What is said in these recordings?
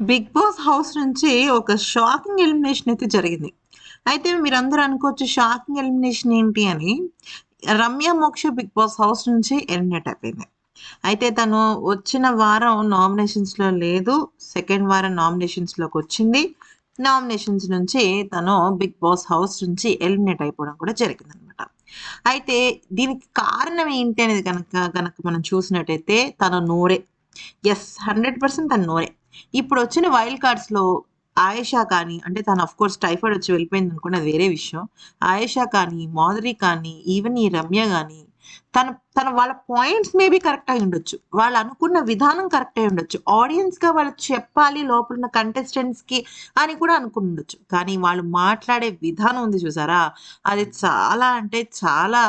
Big Boss house నుంచి ఒక shocking elimination అయితే జరిగింది. అయితే మీరందరూ అనుకోవచ్చు షాకింగ్ ఎలిమినేషన్ ఏంటి అని. Ramya Moksha Bigg Boss house నుంచి ఎలిమినేట్ అయిపోయింది. అయితే తను వచ్చిన వారం నామినేషన్స్‌లో లేదు. సెకండ్ వారం నామినేషన్స్లోకి వచ్చింది నామినేషన్స్ నుంచి తను బిగ్ బాస్ హౌస్ నుంచి ఎలిమినేట్ అయిపోవడం కూడా జరిగిందనమాట. అయితే దీనికి కారణం ఏంటి అనేది గనక గనక మనం చూసినట్టయితే తన నోరే. ఎస్ హండ్రెడ్ పర్సెంట్ తన నోరే. ఇప్పుడు వచ్చిన వైల్డ్ కార్డ్స్‌లో ఆయేషా కానీ అంటే తను ఆఫ్‌కోర్స్ టైఫాయిడ్ వచ్చి వెళ్ళిపోయింది అనుకున్న వేరే విషయం. ఆయేషా కానీ, మాధురి కానీ, ఈవెన్ ఈ రమ్య కానీ తన తన వాళ్ళ పాయింట్స్ మేబీ కరెక్ట్ అయ్యుండొచ్చు. వాళ్ళు అనుకున్న విధానం కరెక్ట్ అయి ఉండొచ్చు ఆడియన్స్ ఆడియన్స్‌గా వాళ్ళు చెప్పాలి లోపల ఉన్న కంటెస్టెంట్స్ కంటెస్టెంట్స్‌కి అని కూడా అనుకునుండొచ్చు. కానీ వాళ్ళు మాట్లాడే విధానం ఉంది చూసారా? అది చాలా అంటే చాలా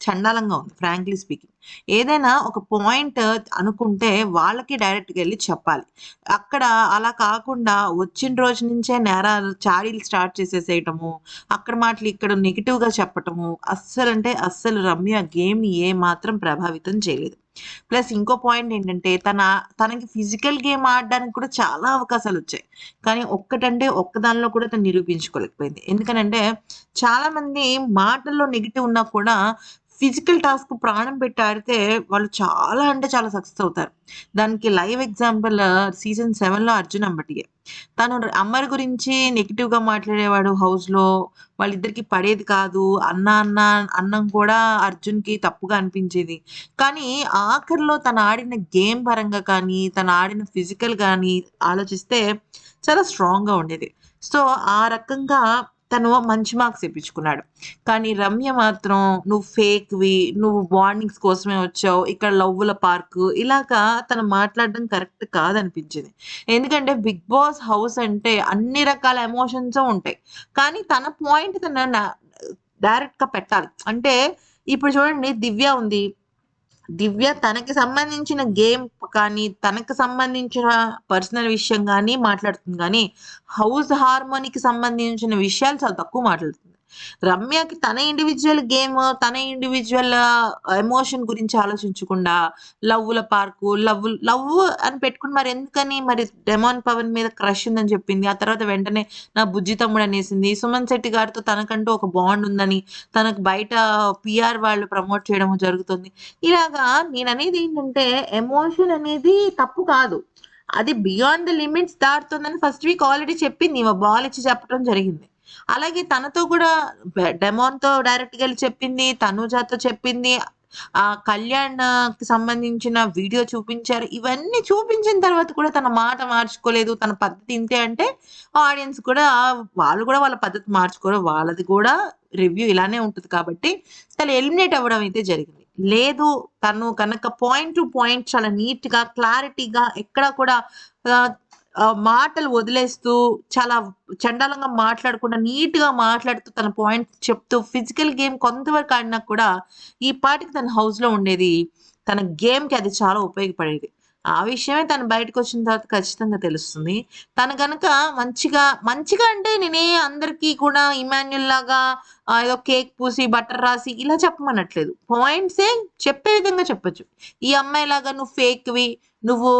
చండాలంగా ఉంది ఫ్రాంక్లీ స్పీకింగ్. ఏదైనా ఒక పాయింట్ అనుకుంటే వాళ్ళకి డైరెక్ట్‌గా వెళ్ళి చెప్పాలి. అక్కడ అలా కాకుండా వచ్చిన రోజు నుంచే నేరాలు చాడీలు స్టార్ట్ చేసేసేయటము, అక్కడ మాటలు ఇక్కడ నెగిటివ్గా చెప్పటము అస్సలంటే అస్సలు రమ్య గేమ్‌ని ఏమాత్రం ప్రభావితం చేయలేదు. ప్లస్ ఇంకో పాయింట్ ఏంటంటే తన తనకి ఫిజికల్ గేమ్ ఆడడానికి కూడా చాలా అవకాశాలు వచ్చాయి కానీ ఒక్కటంటే ఒక్కదానిలో కూడా తను నిరూపించుకోలేకపోయింది. ఎందుకనంటే చాలామంది మాటల్లో నెగిటివ్ ఉన్నా కూడా ఫిజికల్ టాస్క్ ప్రాణం పెట్టి ఆడితే వాళ్ళు చాలా అంటే చాలా సక్సెస్ అవుతారు. దానికి లైవ్ ఎగ్జాంపుల్ సీజన్ సెవెన్లో అర్జున్ అంబటిగే. తను అమర్ గురించి నెగిటివ్గా మాట్లాడేవాడు హౌస్‌లో. వాళ్ళిద్దరికీ పడేది కాదు. అన్న అన్న అన్నం కూడా అర్జున్‌కి తప్పుగా అనిపించేది. కానీ ఆఖరిలో తను ఆడిన గేమ్ పరంగా కానీ, తను ఆడిన ఫిజికల్ కానీ ఆలోచిస్తే చాలా స్ట్రాంగ్‌గా ఉండేది. సో, ఆ రకంగా తను మంచి మార్క్స్ ఇప్పించుకున్నాడు కానీ రమ్య మాత్రం నువ్వు ఫేక్‌వి, నువ్వు వార్నింగ్స్ కోసమే వచ్చావు. ఇక్కడ లవ్వుల పార్కు ఇలాగా తను మాట్లాడడం కరెక్ట్ కాదనిపించింది. ఎందుకంటే బిగ్ బాస్ హౌస్ అంటే అన్ని రకాల ఎమోషన్స్ ఉంటాయి. కానీ తన పాయింట్ తన డైరెక్ట్‌గా పెట్టాలి. అంటే ఇప్పుడు చూడండి దివ్య ఉంది. దివ్య తనకి సంబంధించిన గేమ్ కానీ, తనకు సంబంధించిన పర్సనల్ విషయం కానీ మాట్లాడుతుంది కానీ హౌస్ హార్మోనీకి సంబంధించిన విషయాలు చాలా తక్కువ మాట్లాడుతుంది. రమ్యకి తన ఇండివిజువల్ గేమ్, తన ఇండివిజువల్ ఎమోషన్ uh, గురించి ఆలోచించకుండా లవ్వుల పార్కు, లవ్ లవ్ అని పెట్టుకుని మరి ఎందుకని మరి డెమాన్ పవన్ మీద క్రష్ ఉందని చెప్పింది. ఆ తర్వాత వెంటనే నా బుజ్జి తమ్ముడు అనేసింది. సుమన్ శెట్టి గారితో తనకంటూ ఒక బాండ్ ఉందని, తనకు బయట పిఆర్ వాళ్ళు ప్రమోట్ చేయడం జరుగుతుంది. ఇలాగా నేను అనేది ఏంటంటే ఎమోషన్ అనేది తప్పు కాదు. అది బియాండ్ ద లిమిట్స్ దాటుతుందని ఫస్ట్ వీక్ ఆల్రెడీ చెప్పింది. బాల్ ఇచ్చి చెప్పడం జరిగింది. అలాగే తనతో కూడా డెమోన్తో డైరెక్ట్ డైరెక్ట్‌గా వెళ్ళి చెప్పింది. తనుజాతో చెప్పింది. ఆ కళ్యాణ్కి సంబంధించిన వీడియో చూపించారు. ఇవన్నీ చూపించిన తర్వాత కూడా తన మాట మార్చుకోలేదు. తన పద్ధతి ఇంతే అంటే ఆడియన్స్ కూడా వాళ్ళు కూడా వాళ్ళ పద్ధతి మార్చుకోరు. వాళ్ళది కూడా రివ్యూ ఇలానే ఉంటుంది కాబట్టి తను ఎలిమినేట్ అవ్వడం అయితే జరిగింది. లేదు తను కనుక పాయింట్ టు పాయింట్ చాలా నీట్‌గా, క్లారిటీగా ఎక్కడ కూడా మాటలు వదిలేస్తూ చాలా చండాలంగా మాట్లాడకుండా నీట్‌గా మాట్లాడుతూ తన పాయింట్ చెప్తూ ఫిజికల్ గేమ్ కొంతవరకు ఆడినా కూడా ఈ పాటికి తన హౌస్‌లో ఉండేది. తన గేమ్‌కి అది చాలా ఉపయోగపడేది. ఆ విషయమే తను బయటకొచ్చిన తర్వాత ఖచ్చితంగా తెలుస్తుంది. తను కనుక మంచిగా మంచిగా అంటే నేనే అందరికీ కూడా ఇమాన్యుల్ లాగా ఏదో కేక్ పూసి, బటర్ రాసి ఇలా చెప్పమనట్లేదు. పాయింట్సే చెప్పే విధంగా చెప్పొచ్చు. ఈ అమ్మాయి లాగా నువ్వు ఫేక్‌వి, నువ్వు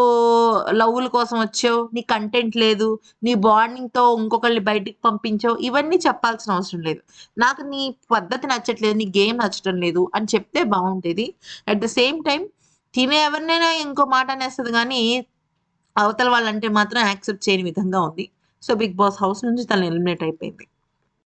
లవ్వుల కోసం వచ్చావు. నీ కంటెంట్ లేదు. నీ బాండింగ్‌తో ఇంకొకళ్ళని బయటికి పంపించావు. ఇవన్నీ చెప్పాల్సిన అవసరం లేదు. నాకు నీ పద్ధతి నచ్చట్లేదు. నీ గేమ్ నచ్చటం లేదు అని చెప్తే బాగుండేది అట్ ద సేమ్ టైం తినే ఎవరినైనా ఇంకో మాట అనేస్తది కానీ అవతల వాళ్ళంటే మాత్రం యాక్సెప్ట్ చేయని విధంగా ఉంది. సో, బిగ్ బాస్ హౌస్ నుంచి తను ఎలిమినేట్ అయిపోయింది.